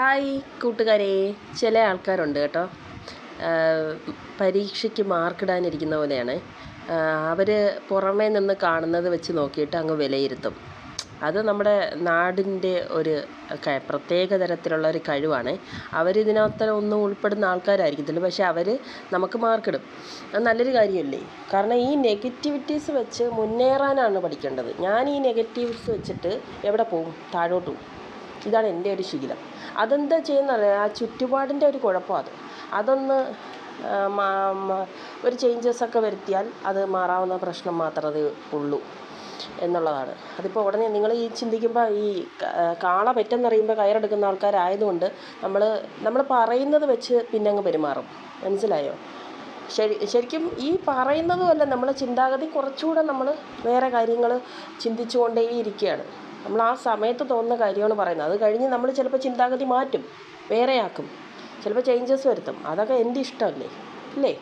Hi കൂട്ടുകാരെ. ചില ആൾക്കാരുണ്ട് കേട്ടോ. പരീക്ഷയ്ക്ക് മാർക്കിടാനിരിക്കുന്ന പോലെയാണ്. അവർ പുറമേ നിന്ന് കാണുന്നത് വെച്ച് നോക്കിയിട്ട് അങ്ങ് വിലയിരുത്തും. അത് നമ്മുടെ നാടിന്റെ ഒരു പ്രത്യേക തരത്തിലുള്ള ഒരു കഴിവാണ്. അവരിതിനകത്ത് ഒന്നും ഉൾപ്പെടുന്ന ആൾക്കാരായിരിക്കത്തില്ല പക്ഷെ അവർ നമുക്ക് മാർക്കിടും. അത് നല്ലൊരു കാര്യമല്ലേ? കാരണം ഈ നെഗറ്റിവിറ്റീസ് വെച്ച് മുന്നേറാനാണ് പഠിക്കേണ്ടത്. ഞാൻ ഈ നെഗറ്റീവ്സ് വെച്ചിട്ട് എവിടെ പോകും? താഴോട്ട് ഇതാണ് എന്റെ ഒരു ശീലം. അതെന്താ ചെയ്യുന്നത് ആ ചുറ്റുപാടിന്റെ ഒരു കുഴപ്പമാണ് അത്. അതൊന്ന് ഒരു ചേഞ്ചസൊക്കെ വരുത്തിയാൽ അത് മാറാവുന്ന പ്രശ്നം മാത്രമേ ഉള്ളൂ എന്നുള്ളതാണ്. അതിപ്പോൾ ഉടനെ നിങ്ങൾ ഈ ചിന്തിക്കുമ്പോൾ ഈ കാള പെറ്റെന്നറിയുമ്പോൾ കയറെടുക്കുന്ന ആൾക്കാരായതുകൊണ്ട് നമ്മൾ നമ്മൾ പറയുന്നത് വെച്ച് പിന്നെ അങ്ങ് പെരുമാറും. മനസ്സിലായോ? ശരി ശരിക്കും ഈ പറയുന്നതുമല്ല നമ്മൾ ചിന്താഗതി കുറച്ചുകൂടെ നമ്മൾ വേറെ കാര്യങ്ങൾ ചിന്തിച്ചുകൊണ്ടേ ഇരിക്കുകയാണ് നമ്മൾ ആ സമയത്ത് തോന്നുന്ന കാര്യമാണ് പറയുന്നത്. അത് കഴിഞ്ഞ് നമ്മൾ ചിലപ്പോൾ ചിന്താഗതി മാറ്റും. വേറെയാക്കും. ചിലപ്പോൾ ചേഞ്ചസ് വരുത്തും. അതൊക്കെ എന്റെ ഇഷ്ടമല്ലേ? ഇല്ലേ?